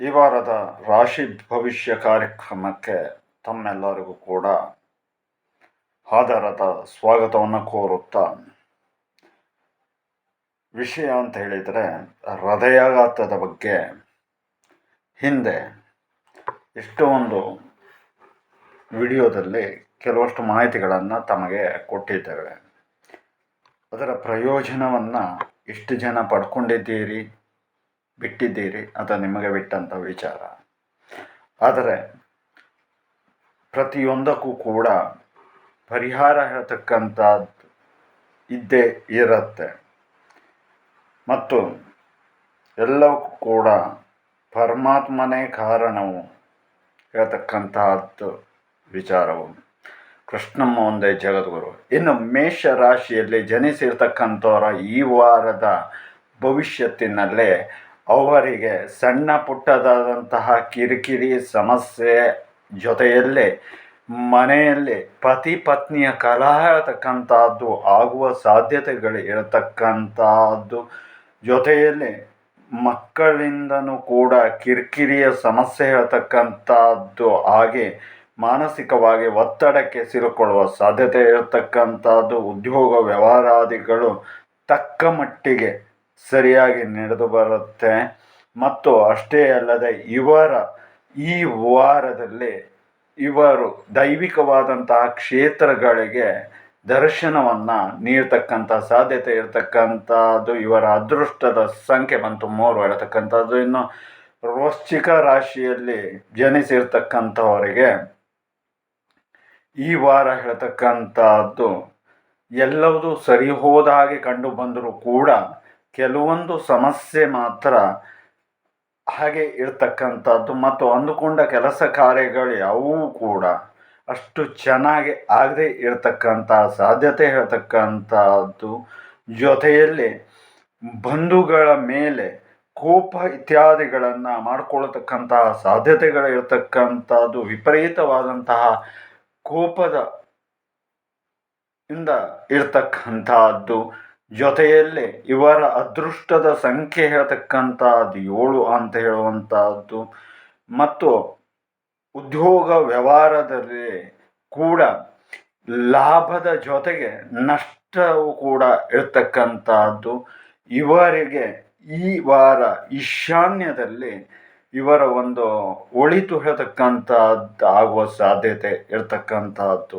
ಈ ವಾರದ ರಾಶಿ ಭವಿಷ್ಯ ಕಾರ್ಯಕ್ರಮಕ್ಕೆ ತಮ್ಮೆಲ್ಲರಿಗೂ ಕೂಡ ಆಧಾರದ ಸ್ವಾಗತವನ್ನು ಕೋರುತ್ತಾ ವಿಷಯ ಅಂತ ಹೇಳಿದರೆ ಹೃದಯಾಘಾತದ ಬಗ್ಗೆ. ಹಿಂದೆ ಎಷ್ಟೊಂದು ವಿಡಿಯೋದಲ್ಲಿ ಕೆಲವಷ್ಟು ಮಾಹಿತಿಗಳನ್ನು ತಮಗೆ ಕೊಟ್ಟಿದ್ದೇವೆ. ಅದರ ಪ್ರಯೋಜನವನ್ನು ಎಷ್ಟು ಜನ ಪಡ್ಕೊಂಡಿದ್ದೀರಿ? ಬಿಟ್ಟಿದ್ದೀರಿ, ಅದು ನಿಮಗೆ ಬಿಟ್ಟಂಥ ವಿಚಾರ. ಆದರೆ ಪ್ರತಿಯೊಂದಕ್ಕೂ ಕೂಡ ಪರಿಹಾರ ಹೇಳ್ತಕ್ಕಂಥದ್ದು ಇದ್ದೇ ಇರುತ್ತೆ. ಮತ್ತು ಎಲ್ಲವಕ್ಕೂ ಕೂಡ ಪರಮಾತ್ಮನೇ ಕಾರಣವು ಹೇಳ್ತಕ್ಕಂತಹದ್ದು ವಿಚಾರವು. ಕೃಷ್ಣಮ್ಮ ಒಂದೇ ಜಗದ್ಗುರು. ಇನ್ನು ಮೇಷ ರಾಶಿಯಲ್ಲಿ ಜನಿಸಿರ್ತಕ್ಕಂಥವರ ಈ ವಾರದ ಭವಿಷ್ಯತ್ತಿನಲ್ಲೇ ಅವರಿಗೆ ಸಣ್ಣ ಪುಟ್ಟದಾದಂತಹ ಕಿರಿಕಿರಿ ಸಮಸ್ಯೆ ಜೊತೆಯಲ್ಲೇ ಮನೆಯಲ್ಲಿ ಪತಿ ಪತ್ನಿಯ ಕಲಹ ಇರತಕ್ಕಂಥದ್ದು ಆಗುವ ಸಾಧ್ಯತೆಗಳು ಇರತಕ್ಕಂಥದ್ದು. ಜೊತೆಯಲ್ಲಿ ಮಕ್ಕಳಿಂದನೂ ಕೂಡ ಕಿರಿಕಿರಿಯ ಸಮಸ್ಯೆ ಇರತಕ್ಕಂಥದ್ದು ಹಾಗೆ ಮಾನಸಿಕವಾಗಿ ಒತ್ತಡಕ್ಕೆ ಸಿಲುಕೊಳ್ಳುವ ಸಾಧ್ಯತೆ ಇರತಕ್ಕಂಥದ್ದು. ಉದ್ಯೋಗ ವ್ಯವಹಾರಾದಿಗಳು ತಕ್ಕ ಮಟ್ಟಿಗೆ ಸರಿಯಾಗಿ ನಡೆದು ಬರುತ್ತೆ. ಮತ್ತು ಅಷ್ಟೇ ಅಲ್ಲದೆ ಇವರ ಈ ವಾರದಲ್ಲಿ ಇವರು ದೈವಿಕವಾದಂತಹ ಕ್ಷೇತ್ರಗಳಿಗೆ ದರ್ಶನವನ್ನು ನೀಡ್ತಕ್ಕಂಥ ಸಾಧ್ಯತೆ ಇರತಕ್ಕಂಥದ್ದು, ಇವರ ಅದೃಷ್ಟದ ಸಂಖ್ಯೆ ಬಂತು ಮೂರು ಹೇಳ್ತಕ್ಕಂಥದ್ದು. ಇನ್ನು ವೃಶ್ಚಿಕ ರಾಶಿಯಲ್ಲಿ ಜನಿಸಿರ್ತಕ್ಕಂಥವರಿಗೆ ಈ ವಾರ ಹೇಳ್ತಕ್ಕಂಥದ್ದು ಎಲ್ಲವೂ ಸರಿ ಹೋದ ಹಾಗೆ ಕಂಡು ಬಂದರೂ ಕೂಡ ಕೆಲವೊಂದು ಸಮಸ್ಯೆ ಮಾತ್ರ ಹಾಗೆ ಇರ್ತಕ್ಕಂಥದ್ದು ಮತ್ತು ಅಂದುಕೊಂಡ ಕೆಲಸ ಕಾರ್ಯಗಳು ಯಾವುವೂ ಕೂಡ ಅಷ್ಟು ಚೆನ್ನಾಗಿ ಆಗದೆ ಇರತಕ್ಕಂಥ, ಸಾಧ್ಯತೆ ಹೇಳ್ತಕ್ಕಂಥದ್ದು ಜೊತೆಯಲ್ಲಿ ಬಂಧುಗಳ ಮೇಲೆ ಕೋಪ ಇತ್ಯಾದಿಗಳನ್ನು ಮಾಡಿಕೊಳ್ತಕ್ಕಂತಹ ಸಾಧ್ಯತೆಗಳು ಇರತಕ್ಕಂಥದ್ದು ವಿಪರೀತವಾದಂತಹ ಕೋಪದ ಇಂದ ಇರ್ತಕ್ಕಂಥದ್ದು. ಜೊತೆಯಲ್ಲಿ ಇವರ ಅದೃಷ್ಟದ ಸಂಖ್ಯೆ ಹೇಳ್ತಕ್ಕಂಥದ್ದು ಏಳು ಅಂತ ಹೇಳುವಂಥದ್ದು ಮತ್ತು ಉದ್ಯೋಗ ವ್ಯವಹಾರದಲ್ಲಿ ಕೂಡ ಲಾಭದ ಜೊತೆಗೆ ನಷ್ಟವು ಕೂಡ ಇರ್ತಕ್ಕಂಥದ್ದು ಇವರಿಗೆ ಈ ವಾರ ಈಶಾನ್ಯದಲ್ಲಿ ಇವರ ಒಂದು ಒಳಿತು ಹೇಳ್ತಕ್ಕಂಥದ್ದು ಆಗುವ ಸಾಧ್ಯತೆ ಇರ್ತಕ್ಕಂಥದ್ದು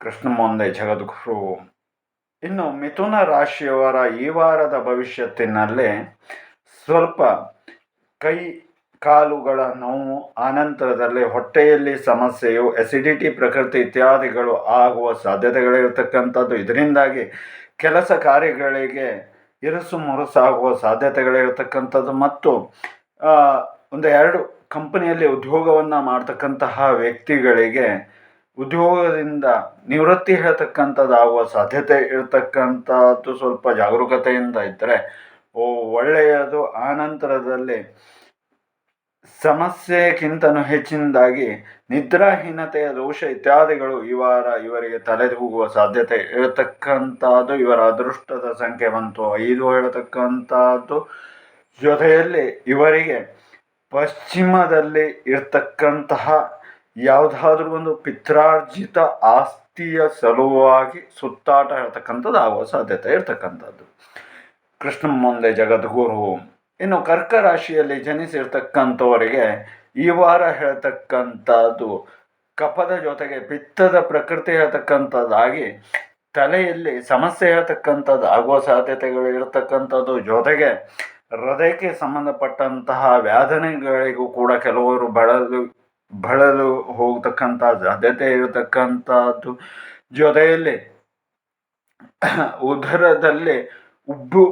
ಕೃಷ್ಣ ಮುಂದೆ ಜಗದ್ಗುರು. ಇನ್ನು ಮಿಥುನ ರಾಶಿಯವರ ಈ ವಾರದ ಭವಿಷ್ಯತ್ತಿನಲ್ಲಿ ಸ್ವಲ್ಪ ಕೈ ಕಾಲುಗಳ ನೋವು, ಆನಂತರದಲ್ಲಿ ಹೊಟ್ಟೆಯಲ್ಲಿ ಸಮಸ್ಯೆಯು ಎಸಿಡಿಟಿ ಪ್ರಕೃತಿ ಇತ್ಯಾದಿಗಳು ಆಗುವ ಸಾಧ್ಯತೆಗಳಿರ್ತಕ್ಕಂಥದ್ದು. ಇದರಿಂದಾಗಿ ಕೆಲಸ ಕಾರ್ಯಗಳಿಗೆ ಇರಸು ಮುರುಸಾಗುವ ಸಾಧ್ಯತೆಗಳಿರ್ತಕ್ಕಂಥದ್ದು. ಮತ್ತು ಒಂದು ಎರಡು ಕಂಪನಿಯಲ್ಲಿ ಉದ್ಯೋಗವನ್ನು ಮಾಡ್ತಕ್ಕಂತಹ ವ್ಯಕ್ತಿಗಳಿಗೆ ಉದ್ಯೋಗದಿಂದ ನಿವೃತ್ತಿ ಹೇಳ್ತಕ್ಕಂಥದ್ದು ಆಗುವ ಸಾಧ್ಯತೆ ಇರತಕ್ಕಂಥದ್ದು ಸ್ವಲ್ಪ ಜಾಗರೂಕತೆಯಿಂದ ಇದ್ದರೆ ಓ, ಒಳ್ಳೆಯದು. ಆನಂತರದಲ್ಲಿ ಸಮಸ್ಯೆಗಿಂತನೂ ಹೆಚ್ಚಿನದಾಗಿ ನಿದ್ರಾಹೀನತೆಯ ದೋಷ ಇತ್ಯಾದಿಗಳು ಇವರ ಇವರಿಗೆ ಇವರಿಗೆ ಹೋಗುವ ಸಾಧ್ಯತೆ ಇರತಕ್ಕಂಥದ್ದು. ಇವರ ಅದೃಷ್ಟದ ಸಂಖ್ಯೆ ಬಂತು ಐದು ಹೇಳತಕ್ಕಂಥದ್ದು. ಜೊತೆಯಲ್ಲಿ ಇವರಿಗೆ ಪಶ್ಚಿಮದಲ್ಲಿ ಇರ್ತಕ್ಕಂತಹ ಯಾವುದಾದ್ರೂ ಒಂದು ಪಿತ್ರಾರ್ಜಿತ ಆಸ್ತಿಯ ಸಲುವಾಗಿ ಸುತ್ತಾಟ ಹೇಳ್ತಕ್ಕಂಥದ್ದು ಆಗುವ ಸಾಧ್ಯತೆ ಇರ್ತಕ್ಕಂಥದ್ದು. ಕೃಷ್ಣ ಮುಂದೆ ಜಗದ್ಗುರು. ಇನ್ನು ಕರ್ಕ ರಾಶಿಯಲ್ಲಿ ಜನಿಸಿರ್ತಕ್ಕಂಥವರಿಗೆ ಈ ವಾರ ಹೇಳ್ತಕ್ಕಂಥದ್ದು ಕಪದ ಜೊತೆಗೆ ಪಿತ್ತದ ಪ್ರಕೃತಿ ಹೇಳ್ತಕ್ಕಂಥದ್ದಾಗಿ ತಲೆಯಲ್ಲಿ ಸಮಸ್ಯೆ ಹೇಳ್ತಕ್ಕಂಥದ್ದು ಆಗುವ ಸಾಧ್ಯತೆಗಳು ಇರತಕ್ಕಂಥದ್ದು. ಜೊತೆಗೆ ಹೃದಯಕ್ಕೆ ಸಂಬಂಧಪಟ್ಟಂತಹ ವ್ಯಾಧನೆಗಳಿಗೂ ಕೂಡ ಕೆಲವರು ಬಳಲು ಬಳಲು ಹೋಗ್ತಕ್ಕಂಥ ಸಾಧ್ಯತೆ ಇರತಕ್ಕಂಥದ್ದು ಜೊತೆಯಲ್ಲಿ ಉದರದಲ್ಲಿ ಉಬ್ಬು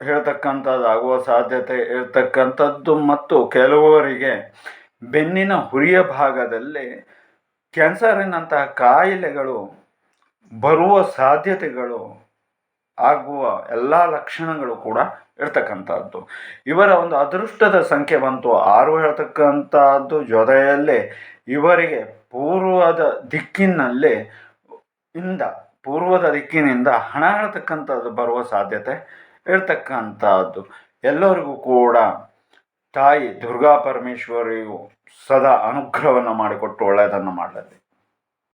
ಹೇಳ್ತಕ್ಕಂಥದ್ದಾಗುವ ಸಾಧ್ಯತೆ ಇರತಕ್ಕಂಥದ್ದು ಮತ್ತು ಕೆಲವರಿಗೆ ಬೆನ್ನಿನ ಹುರಿಯ ಭಾಗದಲ್ಲಿ ಕ್ಯಾನ್ಸರಿನಂತಹ ಕಾಯಿಲೆಗಳು ಬರುವ ಸಾಧ್ಯತೆಗಳು ಆಗುವ ಎಲ್ಲ ಲಕ್ಷಣಗಳು ಕೂಡ ಇರ್ತಕ್ಕಂಥದ್ದು. ಇವರ ಒಂದು ಅದೃಷ್ಟದ ಸಂಖ್ಯೆ ಬಂತು. ಆರು ಹೇಳ್ತಕ್ಕಂಥದ್ದು ಜೊತೆಯಲ್ಲೇ ಇವರಿಗೆ ಪೂರ್ವದ ದಿಕ್ಕಿನಲ್ಲಿ ಇಂದ, ಪೂರ್ವದ ದಿಕ್ಕಿನಿಂದ ಹಣ ಹೇಳ್ತಕ್ಕಂಥದ್ದು ಬರುವ ಸಾಧ್ಯತೆ ಇರ್ತಕ್ಕಂಥದ್ದು. ಎಲ್ಲರಿಗೂ ಕೂಡ ತಾಯಿ ದುರ್ಗಾ ಪರಮೇಶ್ವರಿಯು ಸದಾ ಅನುಗ್ರಹವನ್ನು ಮಾಡಿಕೊಟ್ಟು ಒಳ್ಳೆಯದನ್ನು ಮಾಡಲಿ.